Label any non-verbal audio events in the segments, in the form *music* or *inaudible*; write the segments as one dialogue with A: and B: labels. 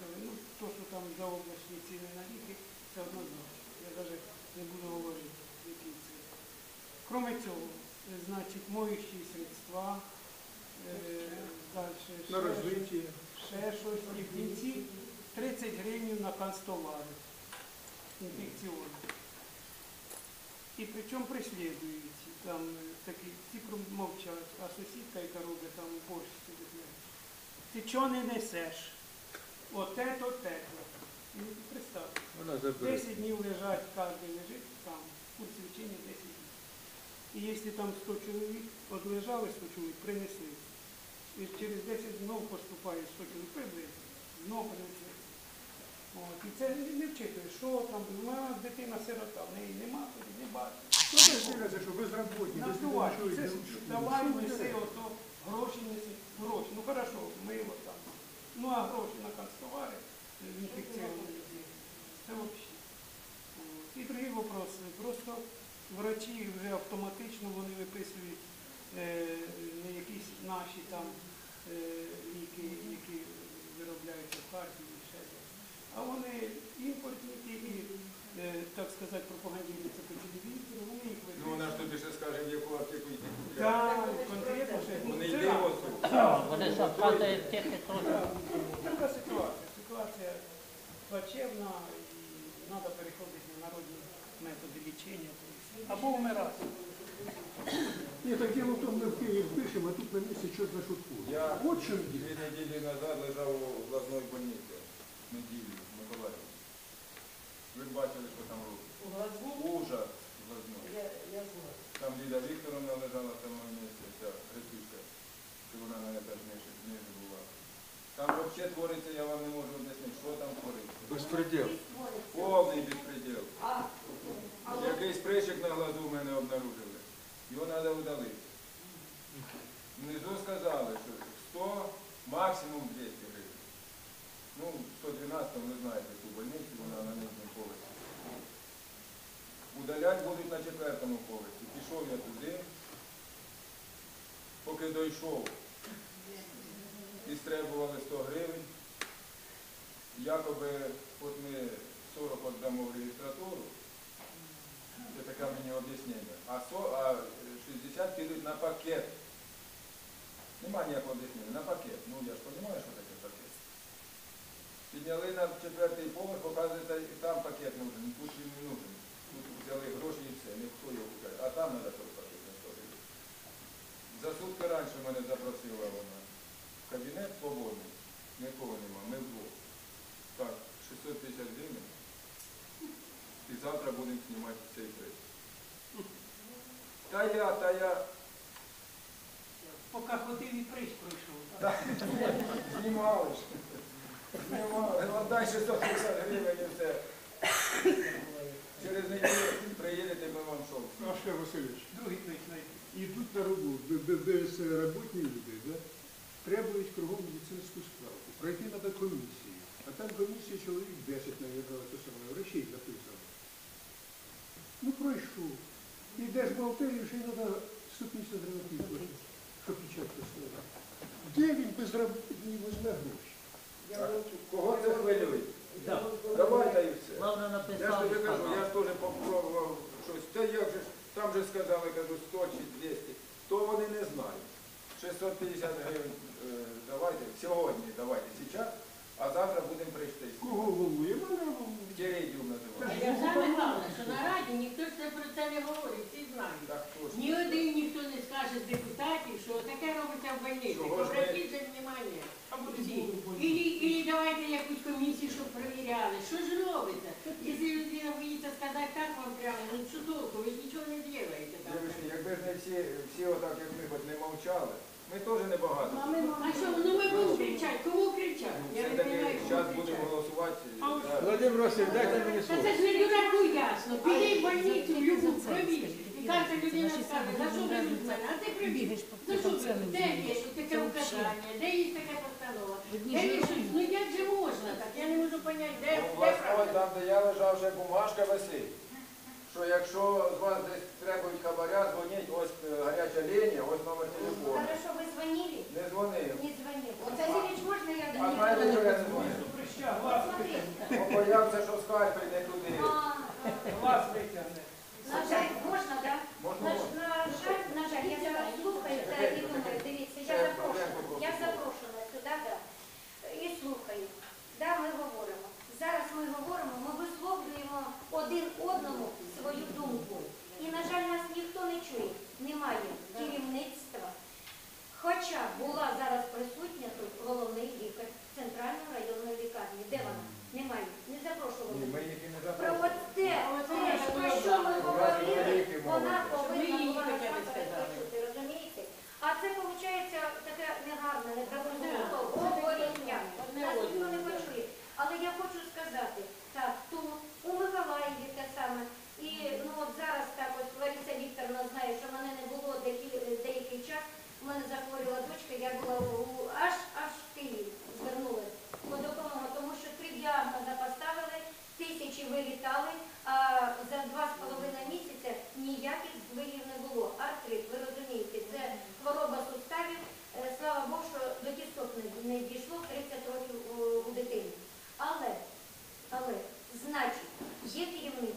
A: вирішили. Ну, то, що там за обласні ціни на ліки, це однозначно. Я навіть не буду говорити, які це. Кроме цього, е, значить, моючі средства, е, далі
B: На розвиття.
A: ще щось. І в кінці 30 гривень на канцтовари інфекціонні. І причому прислідують. Там е, такі, ці мовчать, а сусідка, яка робить там борщ. Ти чого не несеш? Оте то текло. Ну, представте.
B: Вона забере.
A: 10 днів лежать, кожен лежить там, в курсі лічення 10 днів. І якщо там 100 чоловік, от лежали 100 чоловік, принесли. І через 10 знов поступає 100 чоловік, приблизно, знов принесли. От, і це не, не вчитує, що там, ну, а дитина сирота, в неї нема, тоді не бачить.
B: Ну, це ж дивляться, що безработні, без
A: Наплювати, це ж давай неси, ото гроші неси, гроші. Ну хорошо, ми його там. Ну а гроші на канцтовари інфекційні людей. Це взагалі. І другий вопрос. Просто врачі вже автоматично вони виписують не якісь наші там е, ліки, які виробляються в Харкові і ще. А вони імпортні і, так сказати, пропагандуються по телевізору, вони їх
C: Ну вона ж тобі ще скаже, в яку аптеку йти купляти.
A: Так, конкретно ще.
C: Вони йде.
D: Вони ж вкладають.
A: Так, Така ситуація. Ситуація плачевна і треба переходити на народні методи лічення. Або вмирати.
B: Ні, так діло в тому, ми в Київ пишемо, а тут на місці чорт на шутку.
C: Я
B: От що діло.
C: дві неділі назад лежав у глазної больниці. Неділю, в Миколаїві. Ви бачили, що там робить.
E: У глазу
C: Ужас глазной.
E: я, я знаю.
C: Там Ліля Вікторовна лежала в тому місці, ця грецюка, що вона на етаж нижче знизу була. Там взагалі твориться, я вам не можу об'яснити, що там твориться.
B: Безпреділ.
C: Повний безпреділ.
E: А, а
C: Якийсь прищик на глазу в мене обнаружили. Його треба удалити. Внизу сказали, що 100, максимум 200 гривень. Ну, 112 ви знаєте ту больницю, вона на нижньому поверсі. Удалять будуть на четвертому поверсі. Пішов я туди, поки дійшов, і стребували 100 гривень. Якоби от ми 40 віддамо в реєстратуру, це таке мені об'яснення. А, 60 підуть на пакет. Нема ніякого об'яснення, на пакет. Ну я ж розумію, що таке пакет. Підняли на четвертий поверх, оказується, і там пакет нужен, тут він не нужен. Взяли гроші і все, ніхто його купляє. А там треба на 100 гривень. За сутки раніше мене запросила вона. Кабінет свободний, нікого нема, ми вдвох. Так, 650 гривень. І завтра будемо знімати цей приз. Та я, та я
A: Поки ходив і прийш пройшов.
C: знімали ж. Знімали. Ну, дай 650 гривень і все. Через неділю приїдете, ми вам шоу.
B: Аше Васильович,
A: Другий клич
B: йдуть на роботу, бе- бе- без роботні люди, да? требують кругом медицинську справку. Пройти треба комісію. А там комісія чоловік 10, наверное, то саме, врачей записано. Ну пройшов. Йдеш в бухгалтерію, ще й треба 150 гривень платити, щоб печать поставити. Де він безробітний візьме гроші?
E: я
C: Кого це хвилює?
D: Да.
C: Давайте і все.
D: Главное
C: Я ж
D: написав.
C: тобі кажу, я ж теж попробував щось. Та як же ж, там же сказали, кажу, 100 чи 200. То вони не знають. 650 гривень е, давайте, сьогодні давайте, зараз, а завтра будемо прийти.
B: Кого? Мене волнує.
C: Терейдіум
E: А
C: називається.
E: я саме головне, що на раді ніхто ж це про це не говорить, всі знають.
C: Так.
E: Ні один ніхто не скаже з депутатів, що таке робиться в больниці.
C: Чого ж ми-
E: Обратіть же внимание.
A: Або
E: Всі. Ілі, ілі давайте якусь комісію, щоб перевіряли. Що ж робиться? Якщо людина боїться сказати так вам прямо, ну що толку, ви ж нічого не робите там.
C: Якби ж не всі, всі отак, як ми, хоч не мовчали, ми теж небагато.
E: А що, ну ми будемо кричати, кого кричати? Я не
C: Все-таки
E: кого
C: зараз будемо
E: кричати.
C: голосувати.
A: А ось
C: да.
B: Владимир Васильович, дайте мені
E: Та
B: слово.
E: це ж не дураку ясно. Піди в больницю, в любу крові. І кожна людина скаже, за що ви від мене? А ти прибігаєш. За що ви? Де є таке указання? Де є така постанова? Де є щось? Ну як же можна так? Я не можу поняти, де,
C: Ну,
E: правда?
C: там, де я лежав, ще бумажка висить що якщо з вас десь требують хабаря, дзвоніть, ось е, гаряча лінія, ось номер телефону.
F: Хорошо, вы звонили?
C: Не дзвонив.
F: Не звонил. Вот, Сергеевич, можно я
C: А знаєте, чого я не дзвонив?
F: Прища,
C: глаз,
F: Вот смотрите. Бо боявся, що
E: скайп
F: не туди. А,
E: а.
F: глаз витягне. Нажать
E: можно, да?
F: Можна? свою думку. І, на жаль, нас ніхто не чує, немає керівництва. Хоча була зараз присутня тут головний лікар. Є керівництво,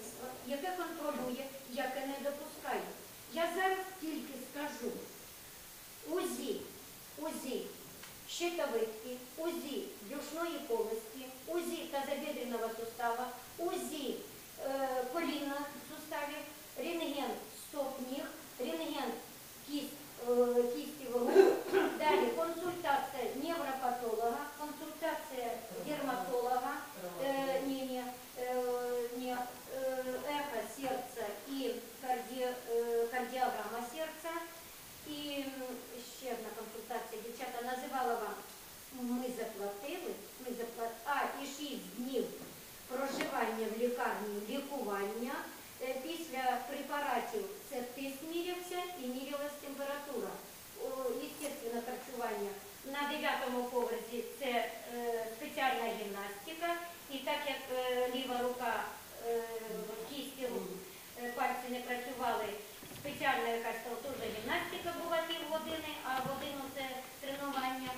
F: 9 поверсі це е, спеціальна гімнастика, і так як е, ліва рука е, кісті рук, пальці не працювали, спеціальна якась теж гімнастика була пів години, а годину це тренування.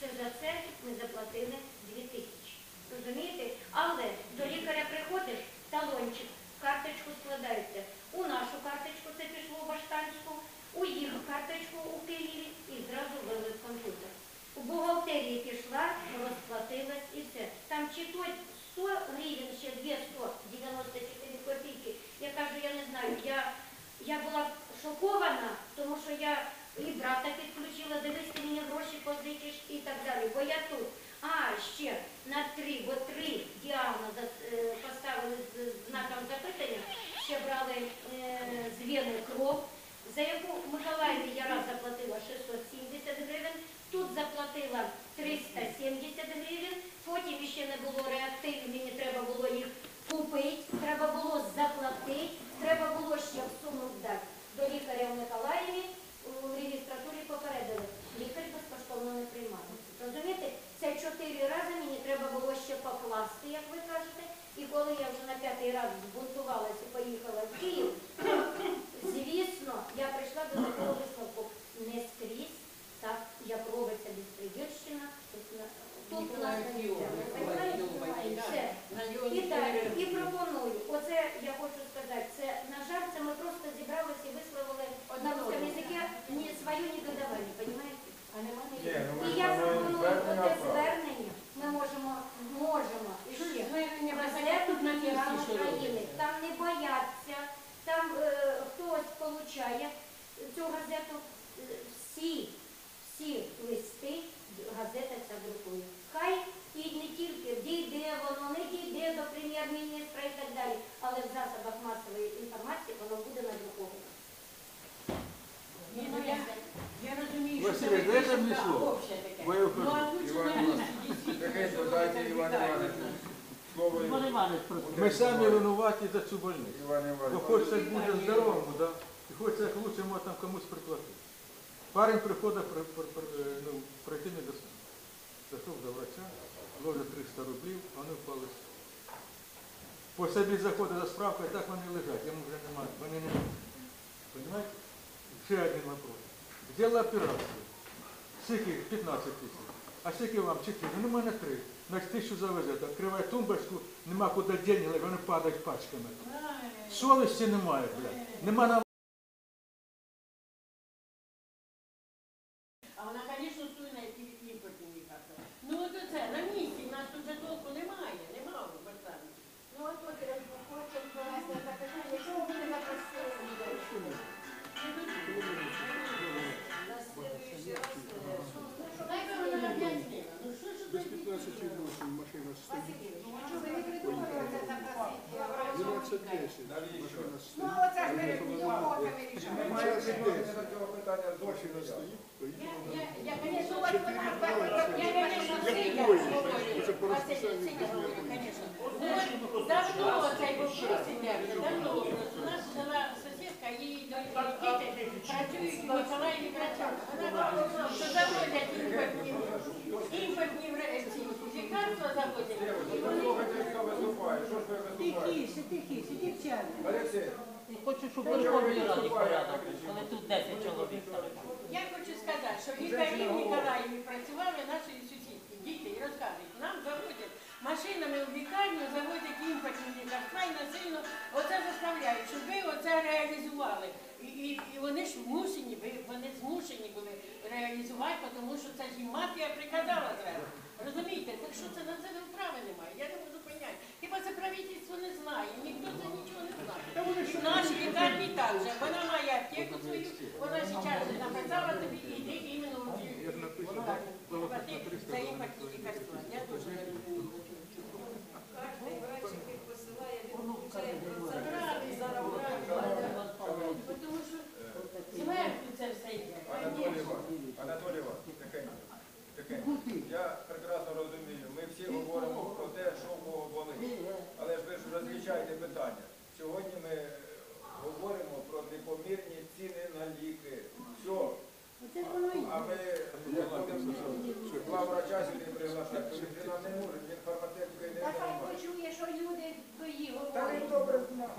F: Це за це ми заплатили 2 тисячі. Розумієте? Але до лікаря приходиш, талончик, карточку складається. У нашу карточку це пішло в Баштанську, у їх карточку у Києві і зразу вели комп'ютер. У бухгалтерії пішла, розплатилась і все. Там чи то 100 гривень, ще 294 копійки. Я кажу, я не знаю, я, я була шокована, тому що я і брата підключила, дивись, ти мені гроші позичиш і так далі. Бо я тут. А, ще на три, бо три діагнози е, поставили з знаком запитання, ще брали е, з вени кров, за яку в Миколаєві я раз заплатила 670 гривень, тут заплатила 370 гривень, потім ще не було реактивів, мені треба було їх купити, треба було заплатити, треба було ще в суму дати. До лікаря в Миколаєві у реєстратурі попередили, лікар безкоштовно не приймає. Розумієте, це чотири рази мені треба було ще покласти, як ви кажете, і коли я вже на п'ятий раз збунтувалася і поїхала в Київ, *clears throat* звісно, я прийшла до такого висновку. Не скрізь, так, як робиться безпредельщина, тут, на- тут у нас не
E: Ніколаїв
F: йде. Понимаєте? Все. І далі, і пропоную, оце я хочу сказати, це, на жаль, це ми просто зібралися і висловили на русском язикі не своє негодовання, розумієте?
E: А нема
C: Ні,
E: ніякого.
C: ну ми
F: І
C: ж
F: я
C: думаємо,
F: пропоную
C: звернення
F: оце
C: відправити.
F: звернення, ми можемо, можемо, і
E: Що ж
F: ще,
E: звернення
F: газету
E: газету на
F: ветеран
E: місці, що
F: України,
E: робиться?
F: там не там е, хтось получає цю газету, е, всі, всі листи газета ця друкує. Хай і не тільки дійде воно, не дійде до прем'єр-міністра і так далі, але в засобах масової інформації воно буде надруковано.
E: Ну я, я розумію, що
G: Василь,
E: це
G: дай
E: виписка
G: там ні слова.
E: таке.
G: Бо
E: Ну, а тут що
C: Іван Іванович, дайте Іван
E: вітаю.
C: Слово.
D: Іван Іванович, просто.
G: Ми самі винуваті за цю больницю.
C: Іван
G: Бо хочеться як бути здоровому, да? і хочеться як лучше може там комусь приплатити. Парень приходить при, при, при, е, ну, пройти не до сна. Зайшов до врача, вложить 300 рублів, вони впали. з- По собі заходить за справкою, так вони лежать, йому вже немає, вони не Понимаете? Ще один вопрос. Сделала операцію. Скільки? 15 тисяч. А скільки вам? 4. Ну, у мене 3. Значить, що завезете. Відкриває тумбочку, нема куди деньги, вони падають пачками. Совісті немає, блядь. Нема на
E: А вона, звісно, суйна потім їхати. Ну от оце, на місці, у нас тут же толку немає, немає, в Бартані.
F: Ну от
E: Ну, оце ж ми
B: Машина
C: ніяк.
B: стоїть,
E: Я,
B: поїхала.
E: я, я, конечно, вот
B: Чотири
E: вона,
B: класи.
E: я, конечно, сидя
B: це
E: сидя конечно. Ну, давно цей вопрос іде, давно. У нас жила сусідка, її діти працюють в Миколаєві працюють. Вона говорила, що заводять імпортні, імпортні лікарства заводять.
C: Що ж ви?
E: Тихіше, тихіше, дівчата.
C: Олексій,
D: Хочу, щоб у Верховній Раді порядок, був, коли тут 10 чоловік.
E: Я хочу сказати, що лікарі в Ніколаєві працювали наші сусідки, діти, і розказують, нам заводять машинами в лікарню, заводять імпортні лікарства і насильно оце заставляють, щоб ви оце реалізували. І, і, і вони ж мусені, вони змушені були реалізувати, тому що це ж і мафія приказала зверху. Розумієте, так що це на це вправи немає, я не можу знає, ніхто це нічого не знає. Наші лікарні так же. Вона має аптеку свою, вона зараз наказала тобі, іди іменно в лікарню. Це їм лікарства. Я дуже
C: так, людина не
H: що люди до її
C: говорять. Та добре знає.